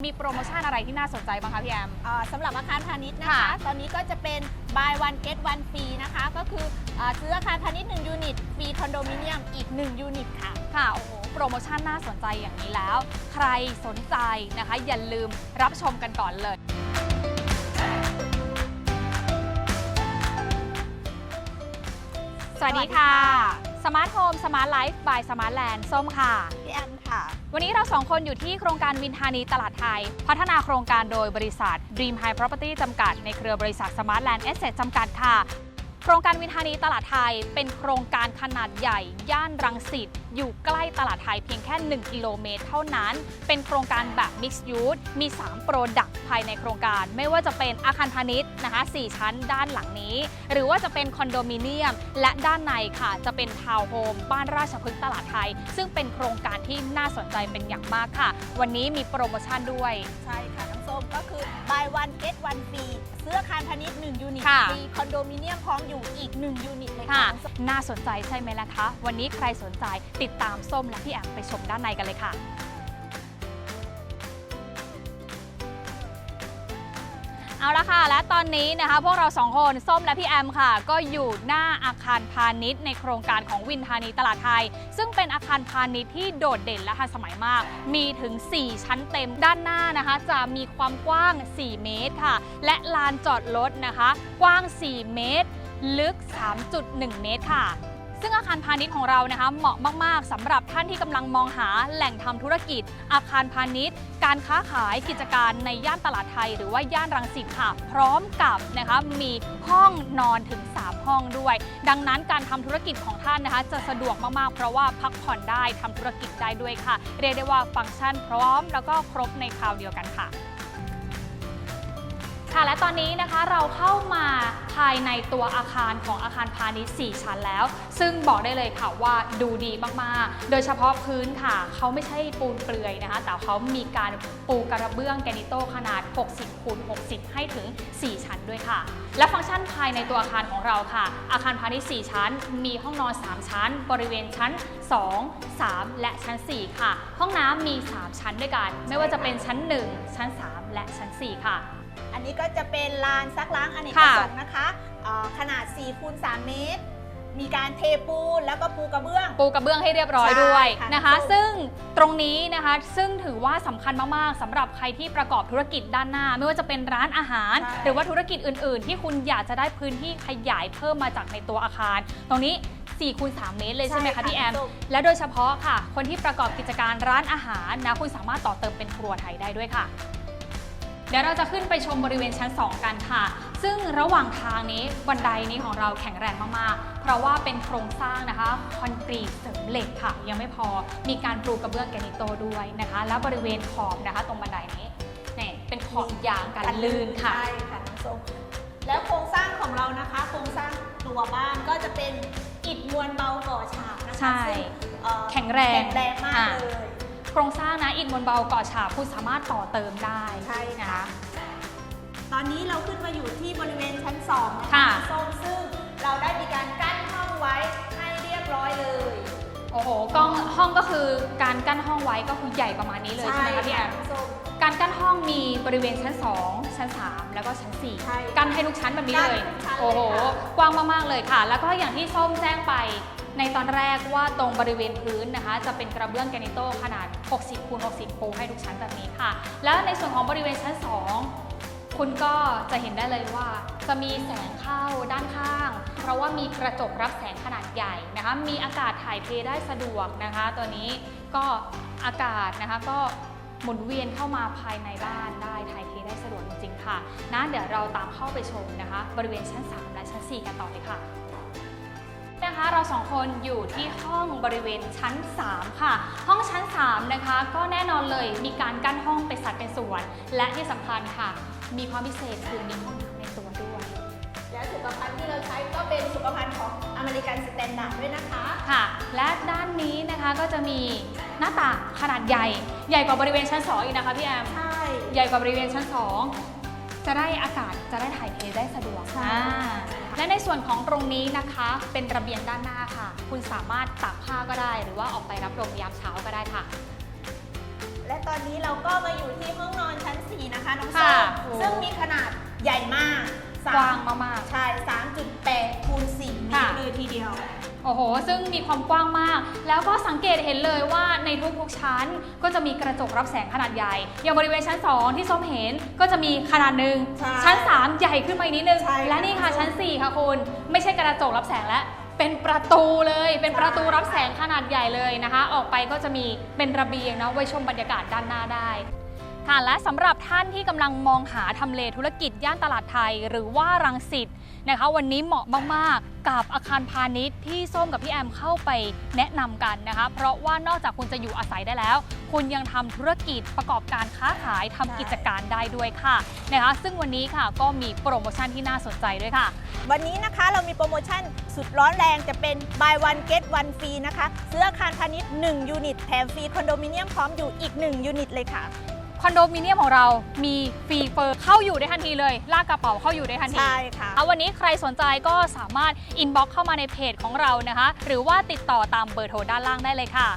มีโปรโมชั่นอะไรที่น่าสนใจบ้างคะพี่แอมอ่าสำหรับอาคารพาณิชย์นะคะ ค่ะตอนนี้ก็จะเป็น buy one get one free นะคะ ก็คืออาซื้ออาคารพาณิชย์1ยูนิตฟรีคอนโดมิเนียมอีก 1 ยูนิตค่ะ ค่ะ โอ้โห โปรโมชั่นน่าสนใจอย่างนี้แล้ว ใครสนใจนะคะ อย่าลืมรับชมกันก่อนเลย สวัสดีค่ะ Smart Home Smart Life by Smart Land ส้มค่ะ พี่แอมค่ะ วันนี้เราสองคนอยู่ที่โครงการวินธานีตลาดไทย พัฒนาโครงการโดยบริษัท Dream High Property จำกัด ในเครือบริษัท Smart Land Asset จำกัดค่ะ โครงการวินธานีตลาดไทยเป็นโครงการขนาดใหญ่ ย่านรังสิตอยู่ใกล้ตลาดไทยเพียงแค่ 1 กิโลเมตร เท่านั้น เป็นโครงการแบบ Mixed Use มี 3 โปรดักต์ภายในโครงการ ไม่ว่าจะเป็นอาคารพาณิชย์นะคะ4ชั้นด้านหลังนี้ หรือว่าจะเป็นคอนโดมิเนียม และด้านในค่ะ จะเป็นทาวน์โฮมบ้านราชพฤกษ์ตลาดไทย ซึ่งเป็นโครงการที่น่าสนใจเป็นอย่างมากค่ะ วันนี้มีโปรโมชั่นด้วย ใช่ค่ะน้องส้มก็คือ buy one get one free ซื้ออาคารพาณิชย์1ยูนิตค่ะ ฟรีคอนโดมิเนียมพร้อมอยู่อีก 1 ยูนิตเลยค่ะค่ะน้องส้มน่าสนใจใช่ไหมล่ะคะ วันนี้ใครสนใจติดตามส้มและพี่แอมไปชมด้านในกันเลยค่ะเอาละค่ะ และตอนนี้นะคะพวกเราสองคนส้มและพี่แอมค่ะ ก็อยู่หน้าอาคารพาณิชย์ในโครงการของวินธานีตลาดไทย ซึ่งเป็นอาคารพาณิชย์ที่โดดเด่นและทันสมัยมาก มีถึง 4 ชั้นเต็มด้านหน้านะคะ จะมีความกว้าง 4 เมตรค่ะ และลานจอดรถนะคะ กว้าง 4 เมตร ลึก 3.1 เมตรค่ะ ซึ่งอาคารพาณิชย์ของเรานะคะ เหมาะมาก ๆสำหรับท่านที่กำลังมองหาแหล่งทำธุรกิจ อาคารพาณิชย์ การค้าขายกิจการในย่านตลาดไทย หรือว่าย่านรังสิตค่ะ พร้อมกับนะคะมีห้องนอนถึง 3 ห้องด้วย ดังนั้นการทำธุรกิจของท่านนะคะ จะสะดวกมากๆ เพราะว่าพักผ่อนได้ทำธุรกิจได้ด้วยค่ะ เรียกได้ว่าฟังก์ชันพร้อมแล้วก็ครบในคราวเดียวกันค่ะ ค่ะ และตอนนี้นะคะเราเข้ามาภายในตัวอาคารของอาคารพาณิชย์ 4 ชั้นแล้ว ซึ่งบอกได้เลยค่ะว่าดูดีมากๆ โดยเฉพาะพื้นค่ะ เขาไม่ใช่ปูนเปลือยนะคะ แต่เขามีการปูกระเบื้องแกนิโตขนาด 60คูณ60 ให้ถึง 4 ชั้นด้วยค่ะ และฟังก์ชันภายในตัวอาคารของเราค่ะ อาคารพาณิชย์ 4 ชั้น มีห้องนอน 3 ชั้น บริเวณชั้น 2 3 และชั้น 4 ค่ะ ห้องน้ำมี 3 ชั้นด้วยกัน ไม่ว่าจะเป็นชั้น 1 ชั้น 3 และชั้น 4 ค่ะ อันนี้ก็จะเป็นลานซักล้างอเนกปค่ะระสงค์นะคะอ่าขนาด4คูณ3เมตร มีการเทปูนแล้วก็ปูกระเบื้อง ปูกระเบื้องให้เรียบร้อยใช่ด้วยค่ะนะคะถูกซึ่งตรงนี้นะคะ ซึ่งถือว่าสำคัญมากๆสำหรับใครที่ประกอบธุรกิจด้านหน้า ไม่ว่าจะเป็นร้านอาหารใช่หรือว่าธุรกิจอื่น ๆ ที่คุณอยากจะได้พื้นที่ขยายเพิ่มมาจากในตัวอาคาร ตรงนี้4คูณ3เมตรเลยใช่ไหมคะพี่แอมถูกและโดยเฉพาะค่ะ คนที่ประกอบกิจการร้านอาหารนะ คุณสามารถต่อเติมเป็นครัวไทยได้ด้วยค่ะ เดี๋ยวเราจะขึ้นไปชมบริเวณชั้น 2 กันค่ะ ซึ่งระหว่างทางนี้บันไดนี้ของเราแข็งแรงมากๆ เพราะว่าเป็นโครงสร้างนะคะคอนกรีตเสริมเหล็กค่ะ ยังไม่พอมีการปลูกกระเบื้องแกรนิโตด้วยนะคะ แล้วบริเวณขอบนะคะตรงบันไดนี้เนี่ยเป็นขอบยางกันลื่นค่ะใช่ค่ะน้องส้มแล้วโครงสร้างของเรานะคะ โครงสร้างตัวบ้านก็จะเป็นอิฐมวลเบาก่อฉาบนะคะใช่ซึ่เอ่อแข็งแรงแข็งแรงมากอ่าเลยโค รงสร้างนะอิฐมวลเบาก่อฉาบคุณสามารถต่อเติมได้ใช่นะค่ะคะตอนนี้เราขึ้นมาอยู่ที่บริเวณชั้น2นะคะค่ะน้องส้มซึ่งเราได้มีการกั้นห้องไว้ให้เรียบร้อยเลย โอ้โหกล้องห้องก็คือการกั้นห้องไว้ก็คือใหญ่ประมาณนี้เลยใช่ไหมคะพี่แอมน้องส้ม การกั้นห้องมีบริเวณชั้น 2 ชั้น 3 แล้วก็ชั้น ใช่4 กั้นให้ทุกชั้นแบบนี้เลย กั้นทุกชั้นเลยโอ้โห ค่ะ กว้างมาก ๆ เลยค่ะ แล้วก็อย่างที่ส้มแจ้งไป ในตอนแรกว่าตรงบริเวณพื้นนะคะ จะเป็นกระเบื้องแกรนิโตขนาด 60คูณ60ปูให้ทุกชั้นแบบนี้ค่ะ แล้วในส่วนของบริเวณชั้น 2 คุณก็จะเห็นได้เลยว่า จะมีแสงเข้าด้านข้าง เพราะว่ามีกระจกรับแสงขนาดใหญ่นะคะ มีอากาศถ่ายเทได้สะดวกนะคะ ตัวนี้ก็อากาศนะคะก็หมุนเวียนเข้ามาภายในบ้านได้ถ่ายเทได้สะดวกจริงๆค่ะนะเดี๋ยวเราตามเข้าไปชมนะคะ บริเวณชั้น 3 และชั้น 4 กันต่อเลยค่ะ นะคะเราสองคนอยู่ที่ห้องบริเวณชั้น 3 ค่ะ ห้องชั้น 3 นะคะ ก็แน่นอนเลยมีการกั้นห้องเป็นสัดเป็นส่วน และที่สำคัญค่ะ มีความพิเศษคือมีห้องน้ำในตัวด้วย และสุขภัณฑ์ที่เราใช้ก็เป็นสุขภัณฑ์ของอเมริกันสแตนดาร์ดด้วยนะคะ ค่ะ และด้านนี้นะคะก็จะมีหน้าต่างขนาดใหญ่ ใหญ่กว่าบริเวณชั้น 2 อีกนะคะพี่แอม ใช่ ใหญ่กว่าบริเวณชั้น 2 จะได้อากาศจะได้ถ่ายเทได้สะดวกใช่อ่า และในส่วนของตรงนี้นะคะ เป็นระเบียงด้านหน้าค่ะ คุณสามารถตากผ้าก็ได้ หรือว่าออกไปรับลมยามเช้าก็ได้ค่ะ และตอนนี้เราก็มาอยู่ที่ห้องนอนชั้น 4 นะคะน้องค่ะส้มโอ้ ซึ่งมีขนาดใหญ่มากสมกว้างมากใช่ โอ้โห ซึ่งมีความกว้างมาก แล้วก็สังเกตเห็นเลยว่าในทุกๆชั้นก็จะมีกระจกรับแสงขนาดใหญ่ อย่างบริเวณชั้น 2 ที่ส้มเห็นก็จะมีขนาดหนึ่งใช่ชั้น 3 ใหญ่ขึ้นมาอีกนิดนึง ใช่ค่ะและนี่ค่ะชั้น 4 ค่ะคุณ ไม่ใช่กระจกรับแสงแล้วเป็นประตูเลย เป็นประตูรับแสงขนาดใหญ่เลยนะคะ ออกไปก็จะมีเป็นระเบียงนะไว้ชมบรรยากาศด้านหน้าได้ ค่ะและสำหรับท่านที่กำลังมองหาทำเลธุรกิจย่านตลาดไทย หรือว่ารังสิตนะคะ วันนี้เหมาะมากๆกับอาคารพาณิชย์ที่ส้มกับพี่แอมเข้าไปแนะนำกันนะคะ เพราะว่านอกจากคุณจะอยู่อาศัยได้แล้ว คุณยังทำธุรกิจประกอบการค้าขายทำกิจการได้ด้วยค่ะนะคะ ซึ่งวันนี้ค่ะก็มีโปรโมชั่นที่น่าสนใจด้วยค่ะ วันนี้นะคะเรามีโปรโมชั่นสุดร้อนแรงจะเป็น buy one get one free นะคะซื้ออาคารพาณิชย์1ยูนิตแถมฟรีคอนโดมิเนียมพร้อมอยู่อีก 1 ยูนิตเลยค่ะ คอนโดมิเนียมของเรามีฟรีเฟอร์เข้าอยู่ได้ทันทีเลย ลากกระเป๋าเข้าอยู่ได้ทันทีใช่ค่ะเอาวันนี้ใครสนใจก็สามารถอินบ็อกเข้ามาในเพจของเรานะคะ หรือว่าติดต่อตามเบอร์โทรด้านล่างได้เลยค่ะ